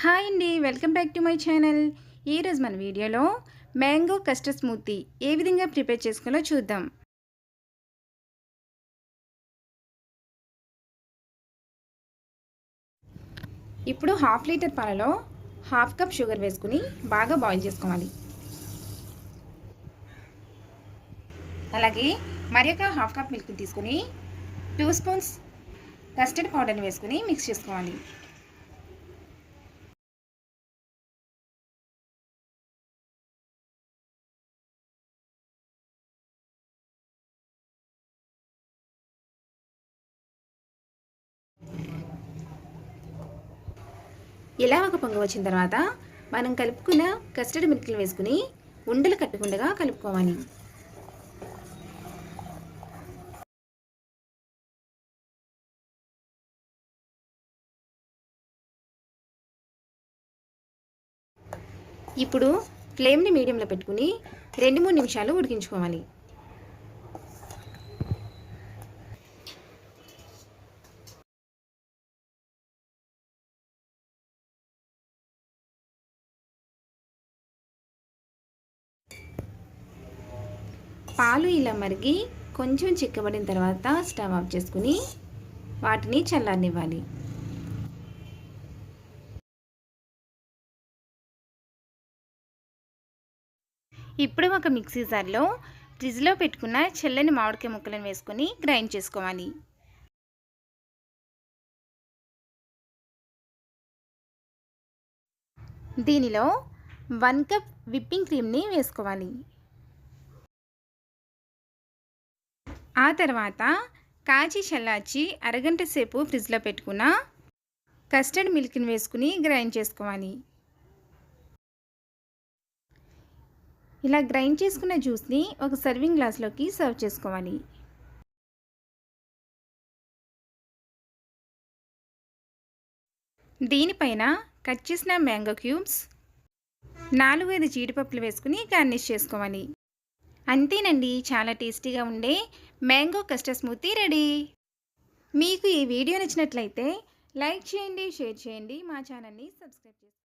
Hi అండి welcome back to my channel. ఈరోజు మన వీడియోలో మ్యాంగో కస్టర్డ్ స్మూతీ ఏ విధంగా ప్రిపేర్ చేసుకోవాలో చూద్దాం. ఇప్పుడు హాఫ్ లీటర్ పాలలో హాఫ్ కప్ షుగర్ వేసుకుని బాగా బాయిల్ చేసుకోవాలి. అలాగే మరి ఒక హాఫ్ కప్ మిల్క్ తీసుకుని టూ స్పూన్స్ కస్టర్డ్ పౌడర్ని వేసుకుని మిక్స్ చేసుకోవాలి. ఇలా ఒక పొంగ వచ్చిన తర్వాత మనం కలుపుకున్న కస్టర్డ్ మిల్క్లు వేసుకుని ఉండలు కట్టుకుండగా కలుపుకోవాలి. ఇప్పుడు ఫ్లేమ్ని మీడియంలో పెట్టుకుని రెండు మూడు నిమిషాలు ఉడికించుకోవాలి. పాలు ఇలా మరిగి కొంచెం చిక్కబడిన తర్వాత స్టవ్ ఆఫ్ చేసుకుని వాటిని చల్లారనివ్వాలి. ఇప్పుడు ఒక మిక్సీ జార్లో ఫ్రిడ్జ్లో పెట్టుకున్న చల్లని మామిడికాయ ముక్కలను వేసుకొని గ్రైండ్ చేసుకోవాలి. దీనిలో వన్ కప్ విప్పింగ్ క్రీమ్ని వేసుకోవాలి. ఆ తర్వాత కాచి చల్లార్చి అరగంట సేపు ఫ్రిడ్జ్లో పెట్టుకున్న కస్టర్డ్ మిల్క్ని వేసుకుని గ్రైండ్ చేసుకోవాలి. ఇలా గ్రైండ్ చేసుకున్న జ్యూస్ని ఒక సర్వింగ్ గ్లాస్లోకి సర్వ్ చేసుకోవాలి. దీనిపైన కట్ చేసిన మ్యాంగో క్యూబ్స్ నాలుగు ఐదు జీడిపప్పులు వేసుకుని గార్నిష్ చేసుకోవాలి. అంతేనండి చాలా టేస్టీగా ఉండే మ్యాంగో కస్టర్డ్ స్మూతీ రెడీ. మీకు ఈ వీడియో నచ్చినట్లయితే లైక్ చేయండి షేర్ చేయండి మా ఛానల్ని సబ్స్క్రైబ్ చేయండి